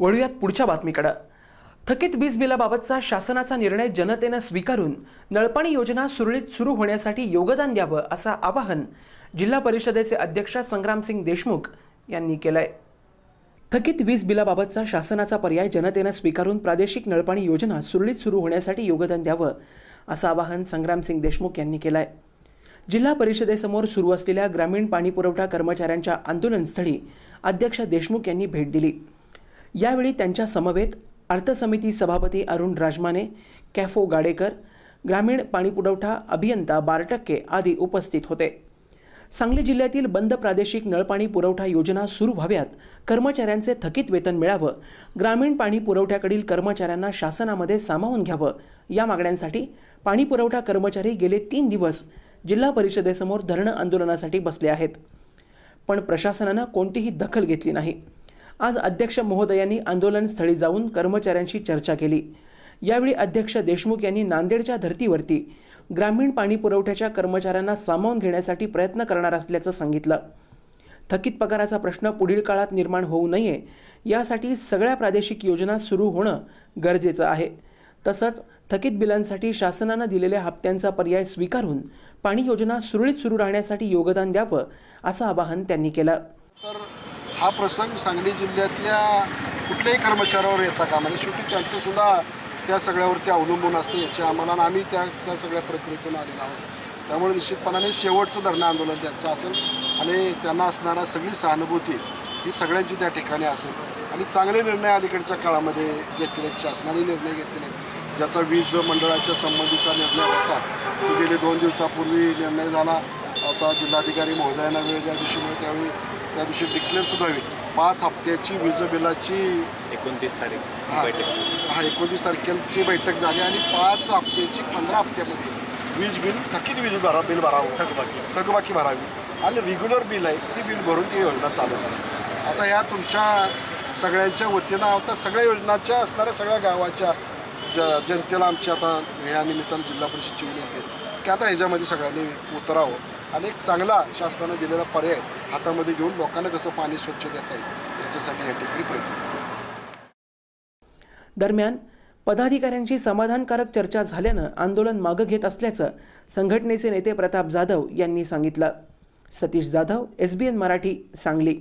वळूयात पुढच्या बातमीकडं. थकीत वीज बिलाबाबतचा शासनाचा निर्णय जनतेनं स्वीकारून नळपाणी योजना सुरळीत सुरू होण्यासाठी योगदान द्यावं असं आवाहन जिल्हा परिषदेचे अध्यक्ष संग्रामसिंग देशमुख यांनी केलंय. थकीत वीज बिलाबाबतचा शासनाचा पर्याय जनतेनं स्वीकारून प्रादेशिक नळपाणी योजना सुरळीत सुरू होण्यासाठी योगदान द्यावं असं आवाहन संग्रामसिंग देशमुख यांनी केलं आहे जिल्हा परिषदेसमोर सुरू असलेल्या ग्रामीण पाणीपुरवठा कर्मचाऱ्यांच्या आंदोलनस्थळी अध्यक्ष देशमुख यांनी भेट दिली. यावेळी त्यांच्या समवेत अर्थसमिती सभापती अरुण राजमाने कॅफो गाडेकर ग्रामीण पाणीपुरवठा अभियंता बारटक्के आदी उपस्थित होते. सांगली जिल्ह्यातील बंद प्रादेशिक नळपाणी पुरवठा योजना सुरू व्हाव्यात कर्मचाऱ्यांचे थकीत वेतन मिळावं ग्रामीण पाणी पुरवठ्याकडील कर्मचाऱ्यांना शासनामध्ये सामावून घ्यावं या मागण्यांसाठी पाणी पुरवठा कर्मचारी गेले तीन दिवस जिल्हा परिषदेसमोर धरणं आंदोलनासाठी बसले आहेत. पण प्रशासनानं कोणतीही दखल घेतली नाही. आज अध्यक्ष महोदयांनी आंदोलनस्थळी जाऊन कर्मचाऱ्यांशी चर्चा केली. यावेळी अध्यक्ष देशमुख यांनी नांदेडच्या धर्तीवरती ग्रामीण पाणी पुरवठ्याच्या कर्मचाऱ्यांना सामावून घेण्यासाठी प्रयत्न करणार असल्याचं सांगितलं. थकीत पगाराचा प्रश्न पुढील काळात निर्माण होऊ नये यासाठी सगळ्या प्रादेशिक योजना सुरू होणं गरजेचं आहे. तसंच थकीत बिलांसाठी शासनानं दिलेल्या हप्त्यांचा पर्याय स्वीकारून पाणी योजना सुरळीत सुरू राहण्यासाठी योगदान द्यावं असं आवाहन त्यांनी केलं. हा प्रसंग सांगली जिल्ह्यातल्या कुठल्याही कर्मचाऱ्यावर येता का म्हणजे शेवटी त्यांचं सुद्धा त्या सगळ्यावरती अवलंबून असते याच्या आम्हाला आम्ही त्या त्या सगळ्या प्रक्रियेतून आलेलो आहोत. त्यामुळे निश्चितपणाने शेवटचं धरणं आंदोलन त्यांचं असेल आणि त्यांना असणारा सगळी सहानुभूती ही सगळ्यांची त्या ठिकाणी असेल. आणि चांगले निर्णय अलीकडच्या काळामध्ये घेतले आहेत शासनाने निर्णय घेतले आहेत ज्याचा वीज मंडळाच्या संबंधीचा निर्णय होता तो गेले दोन दिवसापूर्वी निर्णय झाला. आता जिल्हाधिकारी महोदयांना वेळ ज्या दिवशी मिळेल त्यावेळी त्या दिवशी डिक्लेअर सुद्धा होईल. पाच हप्त्याची वीज बिलाची एकोणतीस तारीख हा. बैठक. हा एकोणतीस तारखेची बैठक झाली आणि पाच हप्त्याची पंधरा हप्त्यामध्ये वीज बिल थकीत वीज भरा बिल भरावं. थकबाकी. थकबाकी भरावी. आणि रेग्युलर बिल आहे ती बिल भरून ती योजना चालू करा. आता या तुमच्या सगळ्यांच्या वतीनं आता सगळ्या योजनाच्या असणाऱ्या सगळ्या गावाच्या ज जनतेला आमची आता या निमित्तानं जिल्हा परिषदची विनंती आहे की आता ह्याच्यामध्ये सगळ्यांनी उतरावं. आणि एक चांगला शासनानं दिलेला पर्याय हातामध्ये घेऊन लोकांना कसं पाणी स्वच्छ देता येईल याच्यासाठी या ठिकाणी प्रयत्न दरम्यान पदाधिकाऱ्यांशी समाधानकारक चर्चा झाल्यानं आंदोलन मागं घेत असल्याचं संघटनेचे नेते प्रताप जाधव यांनी सांगितलं. Satish Jadhav S B N Marathi Sangli.